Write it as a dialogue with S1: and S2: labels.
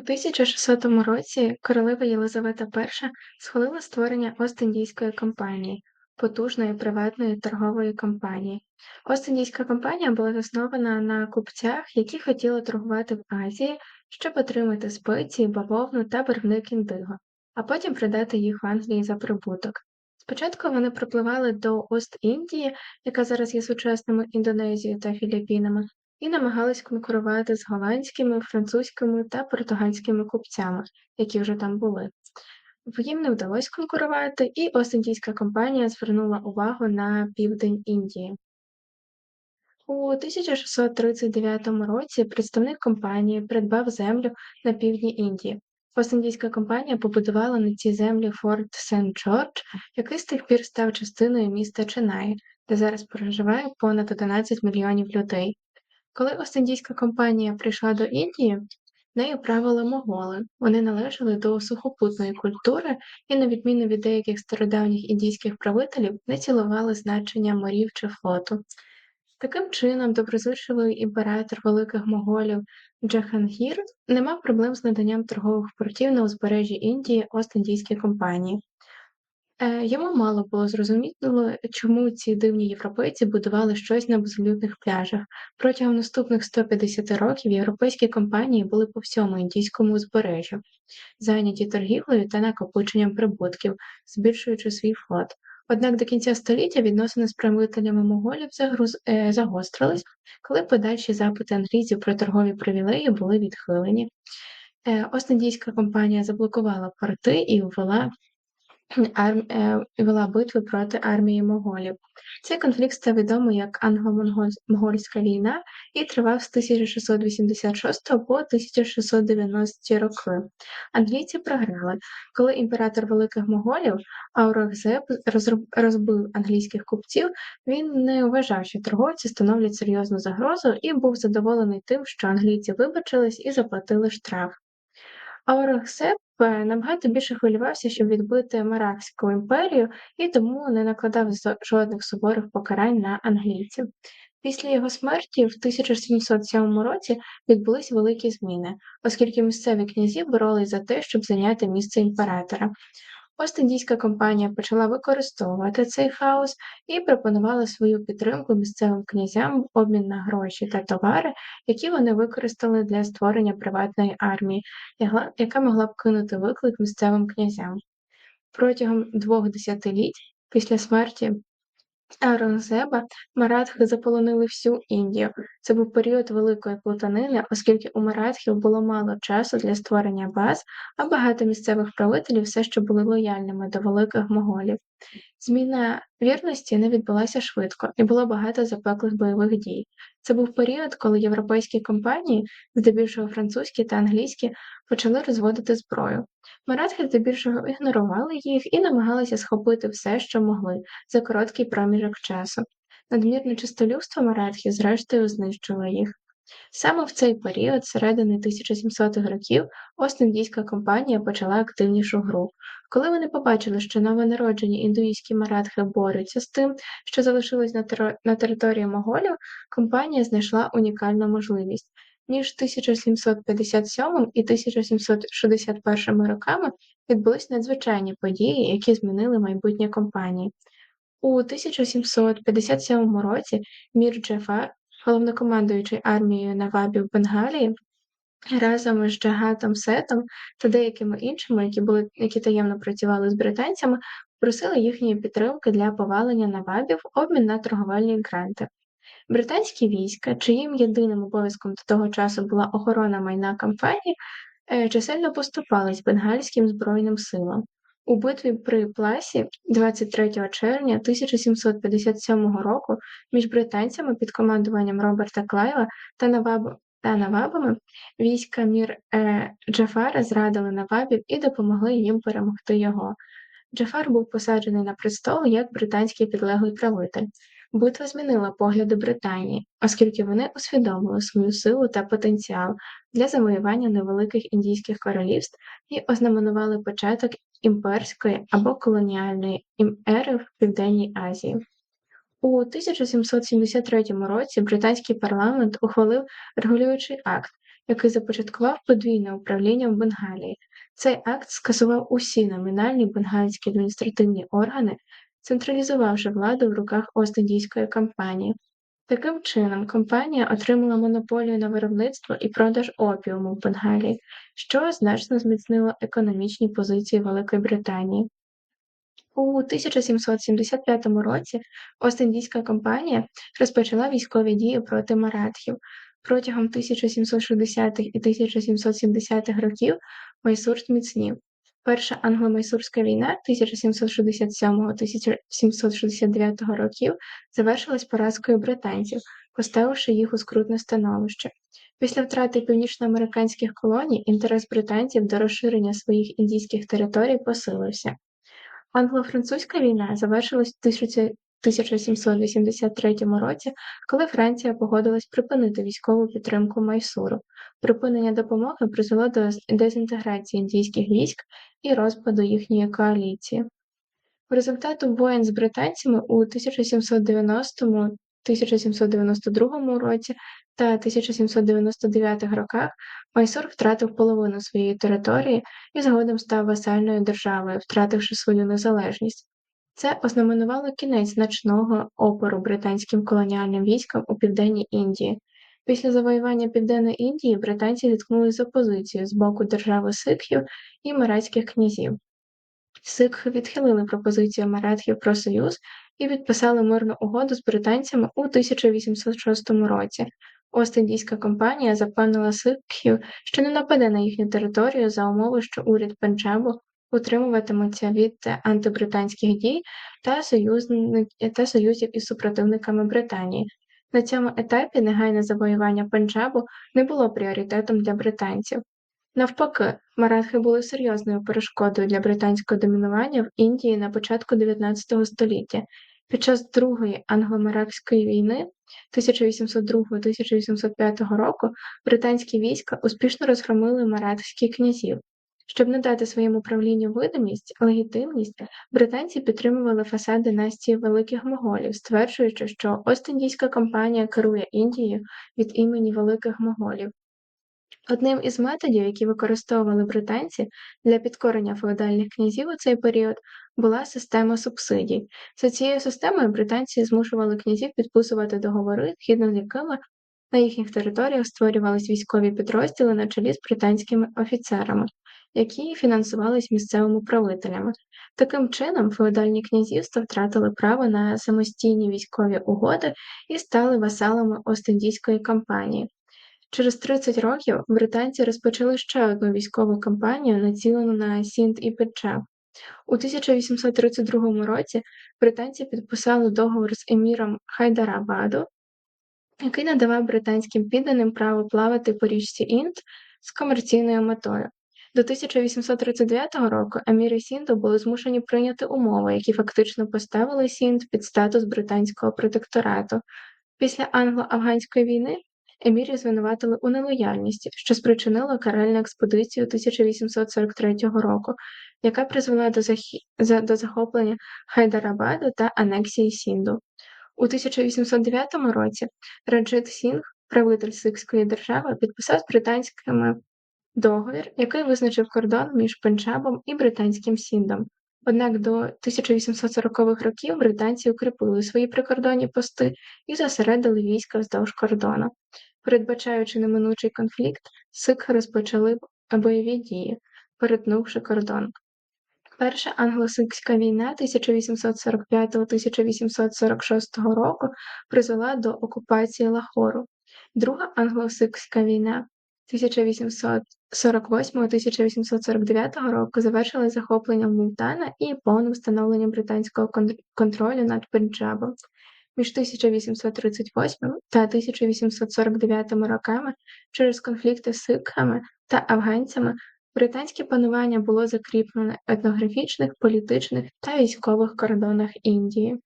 S1: У 1600 році королева Єлизавета І схвалила створення Ост-Індійської компанії, потужної приватної торгової компанії. Ост-Індійська компанія була заснована на купцях, які хотіли торгувати в Азії, щоб отримати спеції, бавовну та барвник індиго, а потім продати їх в Англії за прибуток. Спочатку вони припливали до Ост-Індії, яка зараз є сучасними Індонезією та Філіппінами, і намагались конкурувати з голландськими, французькими та португальськими купцями, які вже там були. Їм не вдалося конкурувати, і Ост-Індійська компанія звернула увагу на південь Індії. У 1639 році представник компанії придбав землю на півдні Індії. Ост-Індійська компанія побудувала на цій землі форт Сент-Джордж, який з тих пір став частиною міста Ченаї, де зараз проживає понад 11 мільйонів людей. Коли Ост-Індійська компанія прийшла до Індії, нею правили моголи. Вони належали до сухопутної культури і, на відміну від деяких стародавніх індійських правителів, не цілували значення морів чи флоту. Таким чином, доброзичливий імператор великих моголів Джахангір не мав проблем з наданням торгових портів на узбережжі Індії Ост-Індійській компанії. Е, йому мало було зрозуміло, чому ці дивні європейці будували щось на безлюдних пляжах. Протягом наступних 150 років європейські компанії були по всьому індійському узбережжю, зайняті торгівлею та накопиченням прибутків, збільшуючи свій флот. Однак до кінця століття відносини з правителями моголів загруз... е, загострились, коли подальші запити англійців про торгові привілеї були відхилені. Е, Ост-Індійська компанія заблокувала порти і ввела. Е, вела битви проти армії моголів. Цей конфлікт став відомий як Англо-Монгольська війна і тривав з 1686 по 1690 роки. Англійці програли, коли імператор великих моголів Аурангзеб розбив англійських купців, він не вважав, що торговці становлять серйозну загрозу і був задоволений тим, що англійці вибачились і заплатили штраф. Аурангзеб е, набагато більше хвилювався, щоб відбити маракську імперію, і тому не накладав жодних суворих покарань на англійців. Після його смерті в 1707 році відбулись великі зміни, оскільки місцеві князі боролись за те, щоб зайняти місце імператора. Ост-Індійська компанія почала використовувати цей хаос і пропонувала свою підтримку місцевим князям в обмін на гроші та товари, які вони використали для створення приватної армії, яка могла б кинути виклик місцевим князям. Протягом двох десятиліть після смерті Аурангзеба маратхи заполонили всю Індію. Це був період великої плутанини, оскільки у маратхів було мало часу для створення баз, а багато місцевих правителів все ще були лояльними до великих моголів. Зміна вірності не відбулася швидко, і було багато запеклих бойових дій. Це був період, коли європейські компанії, здебільшого французькі та англійські, почали розводити зброю. Маратхи здебільшого ігнорували їх і намагалися схопити все, що могли, за короткий проміжок часу. Надмірне чистолюбство маратхів зрештою знищило їх. Саме в цей період, середини 1700-х років, Ост-Індійська компанія почала активнішу гру. Коли вони побачили, що новонароджені індуїзькі маратхи борються з тим, що залишилось на, тер... на території моголів, компанія знайшла унікальну можливість. Між 1757 і 1761 роками відбулись надзвичайні події, які змінили майбутнє компанії. У 1757 році Мір Джафар головнокомандуючий армією Навабів Бенгалії, разом з Джагатом Сетом та деякими іншими, які були які таємно працювали з британцями, просили їхньої підтримки для повалення Навабів в обмін на торговельні гранти. Британські війська, чиїм єдиним обов'язком до того часу була охорона майна кампанії, е, чисельно поступались бенгальським збройним силам. У битві при Пласі 23 червня 1757 року між британцями під командуванням Роберта Клайва та Наваб... та Навабами війська Мір е... Джафара зрадили Навабів і допомогли їм перемогти його. Джафар був посаджений на престол як британський підлеглий правитель. Битва змінила погляди Британії, оскільки вони усвідомили свою силу та потенціал для завоювання невеликих індійських королівств і ознаменували початок імперської або колоніальної ери в Південній Азії. У 1773 році британський парламент ухвалив регулюючий акт, який започаткував подвійне управління в Бенгалії. Цей акт скасував усі номінальні бенгальські адміністративні органи, централізувавши владу в руках Ост-Індійської компанії. Таким чином, компанія отримала монополію на виробництво і продаж опіуму в Бенгалії, що значно зміцнило економічні позиції Великої Британії. У 1775 році Ост-Індійська компанія розпочала військові дії проти маратхів. Протягом 1760-х і 1770-х років Майсур зміцнів. Перша англо-майсурська війна 1767-1769 років завершилась поразкою британців, поставивши їх у скрутне становище. Після втрати північноамериканських колоній інтерес британців до розширення своїх індійських територій посилився. Англо-французька війна завершилась 1783 році, коли Франція погодилась припинити військову підтримку Майсуру. Припинення допомоги призвело до дезінтеграції індійських військ і розпаду їхньої коаліції. В результату воєн з британцями у 1790 1792 році та 1799 роках Майсур втратив половину своєї території і згодом став васальною державою, втративши свою незалежність. Це ознаменувало кінець значного опору британським колоніальним військам у південній Індії. Після завоювання Південної Індії британці зіткнулися з опозицією з боку держави сикхів і маратських князів. Сикхи відхилили пропозицію маратхів про союз і підписали мирну угоду з британцями у 1806 році. Ост-Індійська компанія запевнила сикхів, що не нападе на їхню територію за умови, що уряд Пенджабу утримуватиметься від антибританських дій та, та союзів із супротивниками Британії. На цьому етапі негайне завоювання Пенджабу не було пріоритетом для британців. Навпаки, маратхи були серйозною перешкодою для британського домінування в Індії на початку 19 століття. Під час Другої англо-марабської війни 1802-1805 року британські війська успішно розгромили маратських князів. Щоб надати своєму правлінню видимість, легітимність, британці підтримували фасад династії великих моголів, стверджуючи, що Ост-Індійська компанія керує Індією від імені великих моголів. Одним із методів, які використовували британці для підкорення феодальних князів у цей період, була система субсидій. За цією системою британці змушували князів підписувати договори, згідно з якими на їхніх територіях створювались військові підрозділи на чолі з британськими офіцерами, які фінансувались місцевими правителями. Таким чином, феодальні князівства втратили право на самостійні військові угоди і стали васалами Ост-Індійської кампанії. Через 30 років британці розпочали ще одну військову кампанію, націлену на Сінд і Пенджаб. У 1832 році британці підписали договор з еміром Хайдарабаду, який надавав британським підданим право плавати по річці Інд з комерційною метою. До 1839 року еміри Сінду були змушені прийняти умови, які фактично поставили Сінд під статус британського протекторату. Після англо-афганської війни емірів звинуватили у нелояльності, що спричинило каральну експедицію 1843 року, яка призвела до, захі... до захоплення Хайдарабаду та анексії Сінду. У 1809 році Раджит Сінг, правитель Сикської держави, підписав з британськими договір, який визначив кордон між Пенджабом і британським Сіндом. Однак до 1840-х років британці укріпили свої прикордонні пости і зосередили війська вздовж кордону. Передбачаючи неминучий конфлікт, сикхи розпочали бойові дії, перетнувши кордон. Перша англо-сикська війна 1845-1846 року призвела до окупації Лахору. Друга англо-сикська війна 1848-1849 року завершилась захопленням Мултана і повним встановленням британського контролю над Пенджабом. Між 1838 та 1849 роками через конфлікти з сикхами та афганцями британське панування було закріплено в етнографічних, політичних та військових кордонах Індії.